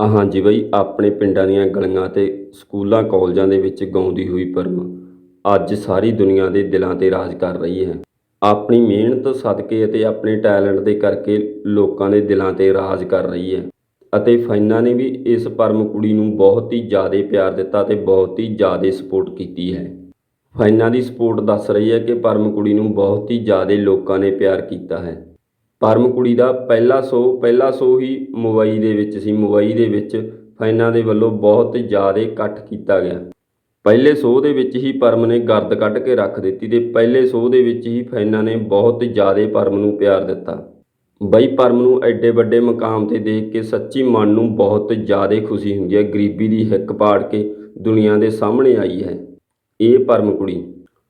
ਹਾਂਜੀ ਬਾਈ, ਆਪਣੇ ਪਿੰਡਾਂ ਦੀਆਂ ਗਲੀਆਂ ਤੇ ਸਕੂਲਾਂ, ਕਾਲਜਾਂ ਦੇ ਵਿੱਚ ਗਾਉਂਦੀ ਹੋਈ ਪਰਮ ਅੱਜ ਸਾਰੀ ਦੁਨੀਆ ਦੇ ਦਿਲਾਂ ਤੇ ਰਾਜ ਕਰ ਰਹੀ ਹੈ। ਆਪਣੀ ਮਿਹਨਤ, ਸਦਕੇ ਅਤੇ ਆਪਣੇ ਟੈਲੈਂਟ ਦੇ ਕਰਕੇ ਲੋਕਾਂ ਦੇ ਦਿਲਾਂ ਤੇ ਰਾਜ ਕਰ ਰਹੀ ਹੈ ਅਤੇ ਫੈਨਾਂ ਨੇ ਵੀ ਇਸ ਪਰਮ ਕੁੜੀ ਨੂੰ ਬਹੁਤ ਹੀ ਜ਼ਿਆਦਾ ਪਿਆਰ ਦਿੱਤਾ ਤੇ ਬਹੁਤ ਹੀ ਜ਼ਿਆਦਾ ਸਪੋਰਟ ਕੀਤੀ ਹੈ। ਫੈਨਾਂ ਦੀ ਸਪੋਰਟ ਦੱਸ ਰਹੀ ਹੈ ਕਿ ਪਰਮ ਕੁੜੀ ਨੂੰ ਬਹੁਤ ਹੀ ਜ਼ਿਆਦਾ ਲੋਕਾਂ ਨੇ ਪਿਆਰ ਕੀਤਾ ਹੈ। ਪਰਮ ਕੁੜੀ ਦਾ ਪਹਿਲਾ ਸੋ ਪਹਿਲਾ ਸੋ ਹੀ ਮੁੰਬਈ ਦੇ ਵਿੱਚ ਸੀ। ਮੁੰਬਈ ਦੇ ਵਿੱਚ ਫੈਨਾਂ ਦੇ ਵੱਲੋਂ ਬਹੁਤ ਜ਼ਿਆਦਾ ਇਕੱਠ ਕੀਤਾ ਗਿਆ। ਪਹਿਲੇ ਸ਼ੋਅ ਦੇ ਵਿੱਚ ਹੀ ਪਰਮ ਨੇ ਗਰਦ ਕੱਢ ਕੇ ਰੱਖ ਦਿੱਤੀ ਤੇ ਪਹਿਲੇ ਸੋ ਦੇ ਵਿੱਚ ਹੀ ਫੈਨਾਂ ਨੇ ਬਹੁਤ ਜ਼ਿਆਦਾ ਪਰਮ ਨੂੰ ਪਿਆਰ ਦਿੱਤਾ। ਬਈ, ਪਰਮ ਨੂੰ ਐਡੇ ਵੱਡੇ ਮਕਾਮ ਤੇ ਦੇਖ ਕੇ ਸੱਚੀ ਮਨ ਨੂੰ ਬਹੁਤ ਜ਼ਿਆਦਾ ਖੁਸ਼ੀ ਹੁੰਦੀ ਹੈ। ਗਰੀਬੀ ਦੀ ਹਿੱਕ ਪਾੜ ਕੇ ਦੁਨੀਆ ਦੇ ਸਾਹਮਣੇ ਆਈ ਹੈ। ਇਹ ਪਰਮ ਕੁੜੀ